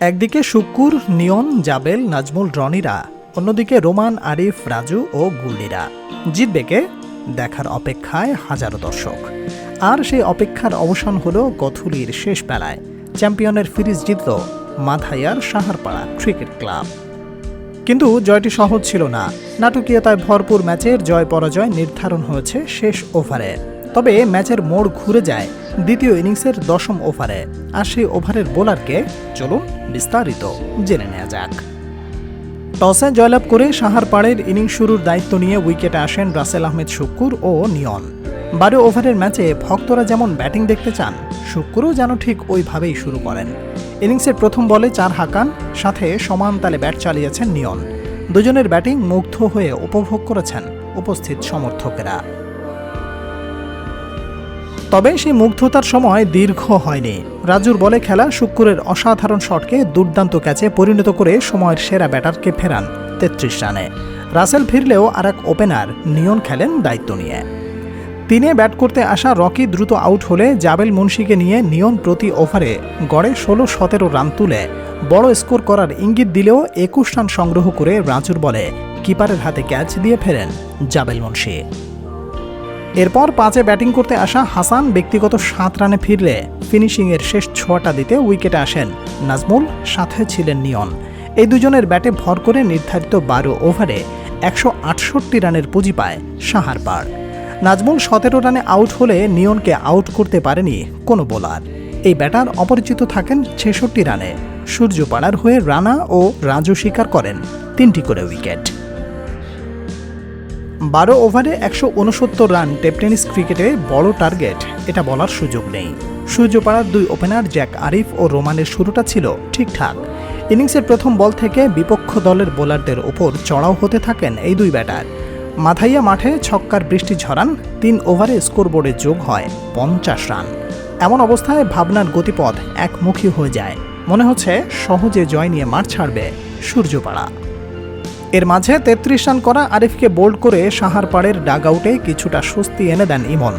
একদিকে শুক্কুর নিয়ন, জাবেল, নাজমুল, রনিরা। অন্যদিকে রোমান, আরিফ, রাজু ও গুল্লিরা জিতবে কে দেখার অপেক্ষায় হাজারো দর্শক। আর সেই অপেক্ষার অবসান হলো গথুলির শেষ বেলায়। চ্যাম্পিয়নের ফিরিজ জিতল মাধাইয়ার সাহারপাড়া ক্রিকেট ক্লাব। কিন্তু জয়টি সহজ ছিল না। নাটকীয়তায় ভরপুর ম্যাচের জয় পরাজয় নির্ধারণ হয়েছে শেষ ওভারে। তবে ম্যাচের মোড় ঘুরে যায় দ্বিতীয় ইনিংসের দশম ওভারে। আর সেই ওভারের বোলারকে চলুন বিস্তারিত জেনে নেওয়া যাক। টসে জয়লাভ করে সাহারপাড়ের ইনিংস শুরুর দায়িত্ব নিয়ে উইকেটে আসেন রাসেল আহমেদ শুক্কুর ও নিয়ন বারো ওভারের ম্যাচে ভক্তরা যেমন ব্যাটিং দেখতে চান, শুক্কুরও যেন ঠিক ওইভাবেই শুরু করেন। ইনিংসের প্রথম বলে চার হাকান, সাথে সমান তালে ব্যাট চালিয়েছেন নিয়ন দুজনের ব্যাটিং মুগ্ধ হয়ে উপভোগ করেছেন উপস্থিত সমর্থকেরা। তবে সেই মুগ্ধতার সময় দীর্ঘ হয়নি। রাজুর বলে খেলা শুক্কুরের অসাধারণ শটকে দুর্দান্ত ক্যাচে পরিণত করে সময়ের সেরা ব্যাটারকে ফেরান তেত্রিশ রানে। রাসেল ফিরলেও আর এক ওপেনার নিয়ন খেলেন দায়িত্ব নিয়ে। তিনে ব্যাট করতে আসা রকি দ্রুত আউট হলে জাবেল মুন্সিকে নিয়ে নিয়ন প্রতি ওভারে গড়ে ষোলো সতেরো রান তুলে। বড় স্কোর করার ইঙ্গিত দিলেও একুশ রান সংগ্রহ করে রাজুর বলে কিপারের হাতে ক্যাচ দিয়ে ফেরেন জাবেল মুন্সি। এরপর পাঁচে ব্যাটিং করতে আসা হাসান ব্যক্তিগত সাত রানে ফিরলে ফিনিশিংয়ের শেষ ছোঁয়াটা দিতে উইকেটে আসেন নাজমুল, সাথে ছিলেন নিয়ন। এই দুজনের ব্যাটে ভর করে নির্ধারিত বারো ওভারে একশো আটষট্টি রানের পুঁজি পায় সাহার সাহারপাড় নাজমুল সতেরো রানে আউট হলে নিয়নকে আউট করতে পারেনি কোনো বোলার। এই ব্যাটার অপরিচিত থাকেন ছেষট্টি রানে। সূর্যপাড়ার হয়ে রানা ও রাজু শিকার করেন তিনটি করে উইকেট। বারো ওভারে একশো উনসত্তর রান টেপটেনিস ক্রিকেটে বড় টার্গেট। এটা বলার সুযোগ নেই। সূর্যপাড়ার দুই ওপেনার জ্যাক আরিফ ও রোমানের শুরুটা ছিল ঠিকঠাক। ইনিংসের প্রথম বল থেকে বিপক্ষ দলের বোলারদের ওপর চড়াও হতে থাকেন এই দুই ব্যাটার। মাথাইয়া মাঠে ছক্কার বৃষ্টি ঝরান, তিন ওভারে স্কোরবোর্ডে যোগ হয় পঞ্চাশ রান। এমন অবস্থায় ভাবনার গতিপথ একমুখী হয়ে যায়। মনে হচ্ছে সহজে জয় নিয়ে মাঠ ছাড়বে সূর্যপাড়া। এর মাঝে তেত্রিশ রান করা আরিফকে বোল্ড করে সাহারপাড়ের ডাগ আউটে কিছুটা স্বস্তি এনে দেন ইমন।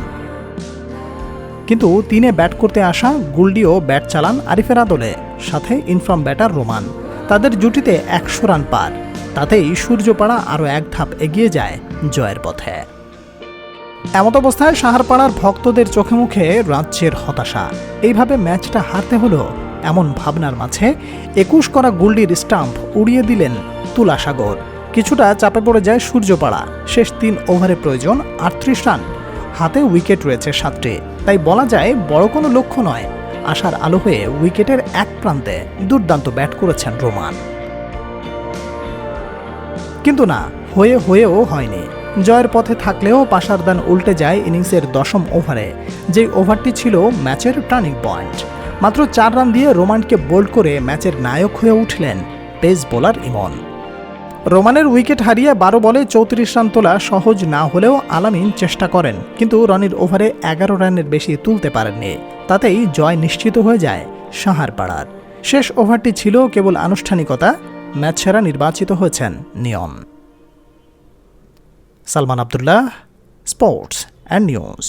কিন্তু তিনে ব্যাট করতে আসা গুলডিও ব্যাট চালান আরিফের আদলে, সাথে ইনফ্রম ব্যাটার রোমান। তাদের জুটিতে একশো রান পার। তাতেই সূর্যপাড়া আরও এক ধাপ এগিয়ে যায় জয়ের পথে। এমত অবস্থায় সাহারপাড়ার ভক্তদের চোখে মুখে রাজ্যের হতাশা। এইভাবে ম্যাচটা হারতে হলো এমন ভাবনার মাঝে একুশ করা গুল্ডির স্টাম্প উড়িয়ে দিলেন তুলাসাগর। কিছুটা চাপে পড়ে যায় সূর্যপাড়া। শেষ তিন ওভারে প্রয়োজন আটত্রিশ রান। হাতে উইকেট রয়েছে সাতটি। তাই বলা যায় বড় কোনো লক্ষ্য নয়। আশার আলো হয়ে উইকেটের এক প্রান্তে দুর্দান্ত ব্যাট করেছেন রোমান। কিন্তু না, হয়ে হয়েও হয়নি। জয়ের পথে থাকলেও পাশারদান উল্টে যায় ইনিংসের দশম ওভারে। যেই ওভারটি ছিল ম্যাচের টার্নিং পয়েন্ট। মাত্র চার রান দিয়ে রোমানকে বোল্ড করে ম্যাচের নায়ক হয়ে উঠলেন পেস বোলার ইমন। রোমানের উইকেট হারিয়ে বারো বলে চৌত্রিশ রান তোলা সহজ না হলেও আলামিন চেষ্টা করেন, কিন্তু রনির ওভারে এগারো রানের বেশি তুলতে পারেননি। তাতেই জয় নিশ্চিত হয়ে যায় সাহারপাড়ার। শেষ ওভারটি ছিল কেবল আনুষ্ঠানিকতা, ম্যাচ সেরা নির্বাচিত হয়েছেন Niyam. Salman Abdullah, sports and news.